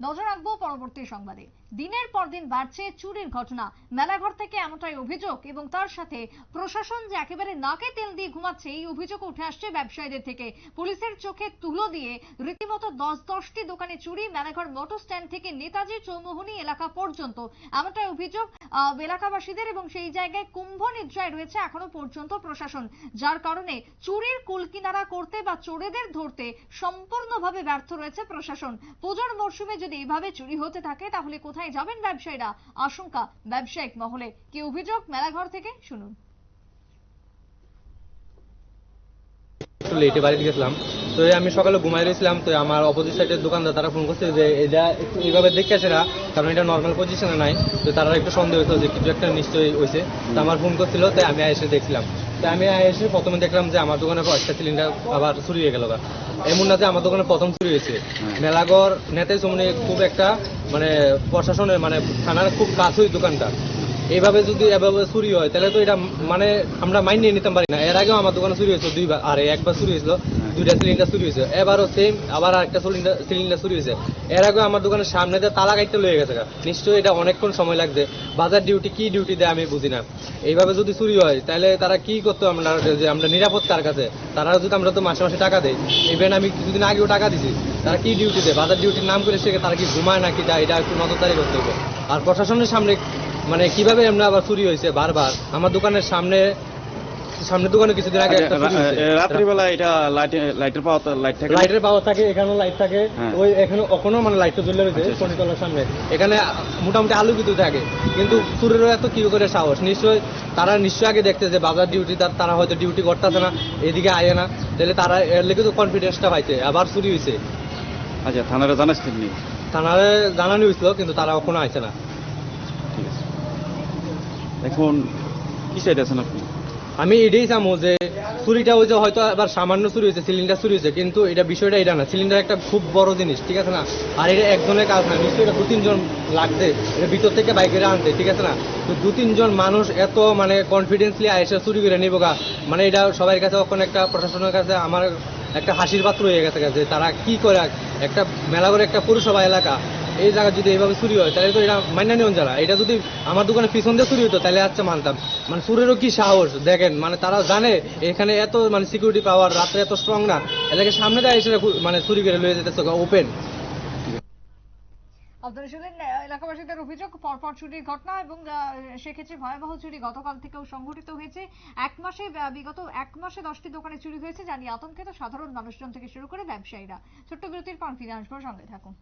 নজর রাখব পরবর্তী সংবাদে। দিনের পর দিন বাড়ছে চুরির ঘটনা। মেলাঘর থেকে এমনটাই অভিযোগ এবং তার সাথে প্রশাসন যে একেবারে নাকে তেল দিয়ে ঘুমাচ্ছে, এই অভিযোগ উঠে আসছে ব্যবসায়ীদের থেকে। পুলিশের চোখে তুলো দিয়ে রীতিমতো দশ দশটি দোকানে চুরি মেলাঘর মোটর স্ট্যান্ড থেকে নেতাজি চৌমোহনী এলাকা পর্যন্ত। এমনটাই অভিযোগ এলাকাবাসীদের এবং সেই জায়গায় কুম্ভ নিদ্রায় রয়েছে এখনও পর্যন্ত প্রশাসন, যার কারণে চুরির কুলকিনারা করতে বা চোরেদের ধরতে সম্পূর্ণভাবে ব্যর্থ রয়েছে প্রশাসন। পুজোর মরশুমে যদি এভাবে চুরি হতে থাকে, তাহলে কোথায় যাবেন ব্যবসায়ীরা? আশঙ্কা ব্যবসায়িক মহলে। কি অভিযোগ? মেলাঘর থেকে শুনুন। একটু লেটে গেছিলাম। তো আমি সকালে ঘুমাই রয়েছিলাম তো আমার অপোজিট সাইডের দোকানদার তারা ফোন করছে যে এটা একটু এইভাবে দেখে আসে না কারণ এটা নর্মাল পজিশনে নাই তো তারা একটু সন্দেহ হতো যে কিছু একটা নিশ্চয়ই হয়েছে তো আমার ফোন করছিল তাই আমি এসে দেখছিলাম। তো আমি এসে প্রথমে দেখলাম যে আমার দোকানে একটা সিলিন্ডার আবার চুরি হয়ে গেল এমন না যে আমার দোকানে প্রথম চুরি হয়েছে। মেলাগড় নেতাই সমনে খুব একটা মানে প্রশাসনের মানে থানার খুব কাছেই দোকানটা। এইভাবে যদি এভাবে চুরি হয়, তাহলে তো এটা মানে আমরা মাইন নিয়ে নিতে পারি না। এর আগেও আমার দোকানে চুরি হয়েছিল দুইবার। আর, একবার চুরি হয়েছিল, দুইটা সিলিন্ডার চুরি হয়েছে। এবারও সেম আবার একটা সিলিন্ডার সিলিন্ডার চুরি হয়েছে। এর আগেও আমার দোকানের সামনে দিয়ে তালা কাটতে লয়ে গেছে নিশ্চয়ই এটা অনেকক্ষণ সময় লাগছে বাজার ডিউটি কি ডিউটি দেয় আমি বুঝি না। এইভাবে যদি চুরি হয়, তাহলে তারা কি করতো আমরা, যে আমরা নিরাপদ কার কাছে? তারা যদি আমরা তো মাসে মাসে টাকা দেয় ইভেন আমি কিছুদিন আগেও টাকা দিছি। তারা কি ডিউটি দেয়? বাজার ডিউটির নাম করে সে তারা কি ঘুমায় নাকি? এটা একটু নজরদারি করতে হবে। আর প্রশাসনের সামনে মানে কীভাবে আমরা আবার চুরি হয়েছে? বারবার। আমার দোকানের সামনে সামনের দোকানে কিছুদিন আগে একটা আচ্ছা, রাত্রিবেলা এটা লাইট লাইটের পাওয়া লাইট থাকে লাইটের পাওয়ার থাকে এখানেও লাইট থাকে। হ্যাঁ। ওই এখানে ওখানেও মানে লাইটটা জ্বলে রয়েছে আচ্ছা, আচ্ছা। সামনে। এখানে মোটামুটি আলোকিত থাকে। কিন্তু চুরেরও এত কি করে সাহস? নিশ্চয় তারা নিশ্চয়ই আগে দেখতে যে বাজার ডিউটি তারা হয়তো ডিউটি করতেছে না এদিকে আয় না। তাহলে তারা এর লেগে তো কনফিডেন্সটা পাইছে আবার চুরি হয়েছে। আচ্ছা থানারে নি? থানারে জানানো হয়েছিল কিন্তু তারা কখনো আইছে না। এখন কি সাইড আছেন আপনি? আমি এটাই চামো যে চুরিটা হয়েছে হয়তো আবার সামান্য চুরি হয়েছে সিলিন্ডার চুরি হয়েছে, কিন্তু এটা বিষয়টা এটা না। সিলিন্ডার একটা খুব বড় জিনিস, ঠিক আছে না? আর এটা একজনের কাজ না, নিশ্চয়ই এটা দু তিনজন লাগছে, এটা ভিতর থেকে বাইকের আনতে ঠিক আছে না? তো দু তিনজন মানুষ এত মানে কনফিডেন্সলি এসে চুরি করে নিব গা। মানে এটা সবার কাছে এখন একটা, প্রশাসনের কাছে আমার একটা হাসির পাত্র হয়ে গেছে যে তারা কি করে একটা মেলা করে একটা পৌরসভা এলাকা এই জায়গা যদি এইভাবে চুরি হয়, তাহলে তো এটা মাইনা নিয়ন যারা এটা যদি আমার দোকানে পিছন দিয়ে চুরি হতো তাহলে আচ্ছা মানতাম। মানে চুরেরও কি সাহস? দেখেন মানে তারা জানে, এখানে এত মানে সিকিউরিটি পাওয়ার রাত্রে এত স্ট্রং না। এলাকার সামনে দেয় এসে মানে চুরি করে লয়ে যেতেছে ওপেন আপনারা শুনলেন এলাকাবাসীদের অভিযোগ, পরপর চুরির ঘটনা এবং সেক্ষেত্রে ভয়াবহ চুরি গতকাল থেকেও সংঘটিত হয়েছে। এক মাসে বিগত এক মাসে দশটি দোকানে চুরি হয়েছে জানিয়ে আতঙ্কিত সাধারণ মানুষজন থেকে শুরু করে ব্যবসায়ীরা। ছোট্ট বিরতির পর ফিরে আসব, সঙ্গে থাকুন।